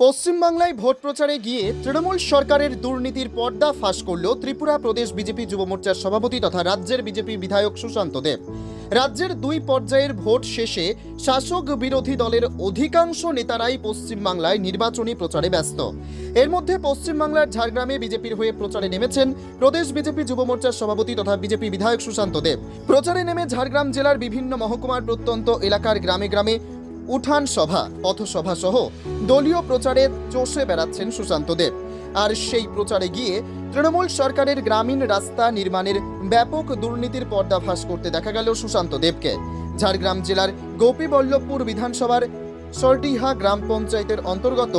পশ্চিমবাংলায় ভোট প্রচারে গিয়ে তৃণমূল সরকারের দুর্নীতির পর্দা ফাঁস করল ত্রিপুরা প্রদেশ বিজেপি যুব মোর্চার সভাপতি তথা রাজ্যের বিজেপি বিধায়ক সুশান্ত দেব। রাজ্যের দুই পর্যায়ের ভোট শেষে শাসক বিরোধী দলের অধিকাংশ নেতারাই পশ্চিমবাংলায় নির্বাচনী প্রচারে ব্যস্ত। এর মধ্যে পশ্চিমবাংলার ঝাড়গ্রামে বিজেপির হয়ে প্রচারে নেমেছেন প্রদেশ বিজেপি যুব মোর্চার সভাপতি তথা বিজেপি বিধায়ক সুশান্ত দেব। প্রচারে নেমে ঝাড়গ্রাম জেলার বিভিন্ন মহকুমার প্রত্যন্ত এলাকার গ্রামে গ্রামে উঠান সভা পথসভা সহ দলীয় প্রচারে চষে বেড়াচ্ছেন সুশান্ত দেব। আর সেই প্রচারে গিয়ে তৃণমূল সরকারের গ্রামীণ রাস্তা নির্মাণের ব্যাপক দুর্নীতির পর্দাফাশ করতে দেখা গেল সুশান্ত দেবকে। ঝাড়গ্রাম জেলার গোপীবল্লভপুর বিধানসভার সরডিহা গ্রাম পঞ্চায়েতের অন্তর্গত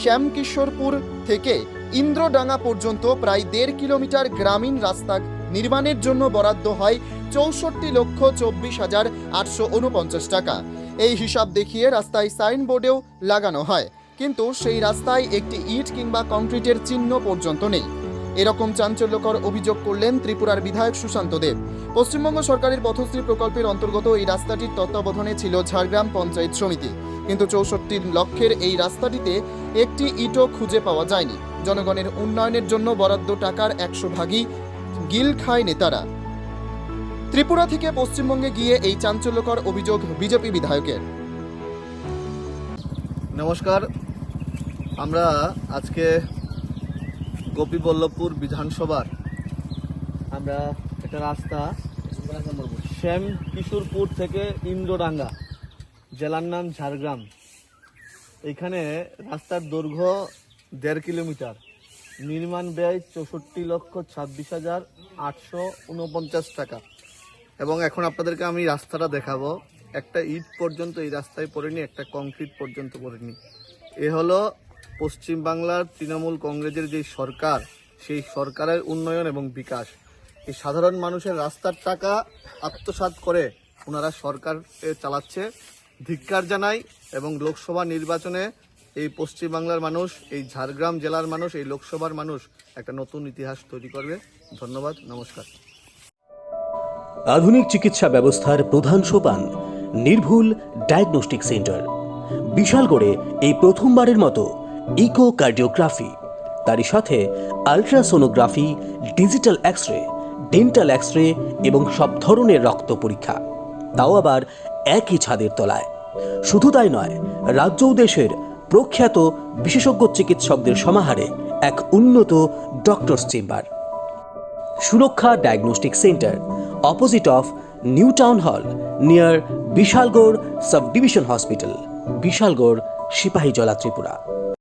শ্যামকিশোরপুর থেকে ইন্দ্রডাঙ্গা পর্যন্ত প্রায় দেড় কিলোমিটার গ্রামীণ রাস্তা নির্মাণের জন্য বরাদ্দ হয় চৌষট্টি লক্ষ চব্বিশ হাজার আটশো উনপঞ্চাশ টাকা। এই হিসাব দেখিয়ে রাস্তায় সাইনবোর্ডেও লাগানো হয়। কিন্তু সেই রাস্তায় একটি ইট কিংবা কংক্রিটের চিহ্ন পর্যন্ত নেই। এরকম চাঞ্চল্যকর অভিযোগ করলেন ত্রিপুরার বিধায়ক সুশান্ত দেব। পশ্চিমবঙ্গ সরকারের পথশ্রী প্রকল্পের অন্তর্গত এই রাস্তাটির তত্ত্বাবধানে ছিল ঝাড়গ্রাম পঞ্চায়েত সমিতি। কিন্তু চৌষট্টি লক্ষের এই রাস্তাটিতে একটি ইটও খুঁজে পাওয়া যায়নি। জনগণের উন্নয়নের জন্য বরাদ্দ টাকার একশো ভাগই গিল খায় নেতারা। ত্রিপুরা থেকে পশ্চিমবঙ্গে গিয়ে এই চাঞ্চল্যকর অভিযোগ বিজেপি বিধায়কের। নমস্কার। আমরা আজকে গোপীবল্লভপুর বিধানসভার আমরা একটা রাস্তা শ্যাম কিশোরপুর থেকে ইন্দ্রডাঙ্গা জেলার নাম ঝাড়গ্রাম। এখানে রাস্তার দৈর্ঘ্য দেড় কিলোমিটার। নির্মাণ ব্যয় চৌষট্টি লক্ষ ছাব্বিশ হাজার আটশো উনপঞ্চাশ টাকা। এবং এখন আপনাদেরকে আমি রাস্তাটা দেখাবো। একটা ইট পর্যন্ত, এই রাস্তায় পড়েনি, একটা কংক্রিট পর্যন্ত পড়েনি। এ হলো পশ্চিমবাংলার তৃণমূল কংগ্রেসের যে সরকার, সেই সরকারের উন্নয়ন এবং বিকাশ। এই সাধারণ মানুষের রাস্তার টাকা আত্মসাৎ করে ওনারা সরকার চালাচ্ছে। ধিক্কার জানাই এবং লোকসভা নির্বাচনে এই পশ্চিমবাংলার মানুষ, এই ঝাড়গ্রাম জেলার মানুষ, এই লোকসভার মানুষ একটা নতুন ইতিহাস তৈরি করবে। ধন্যবাদ, নমস্কার। আধুনিক চিকিৎসা ব্যবস্থার প্রধান সোপান, নির্ভুল ডায়াগনস্টিক সেন্টার। বিশাল বিশালগড়ে এই প্রথমবারের মতো ইকো কার্ডিওগ্রাফি তারই সাথে ultrasonography, digital X ray dental X ray এবং সব ধরনের রক্ত পরীক্ষা। তাও আবার একই ছাদের তলায়। শুধু তাই নয়, রাজ্য দেশের প্রখ্যাত বিশেষজ্ঞ চিকিৎসকদের সমাহারে এক উন্নত doctor chamber Suraksha diagnostic centre opposite of new town hall near Bishalgarh sub division hospital Bishalgarh Sipahijala Tripura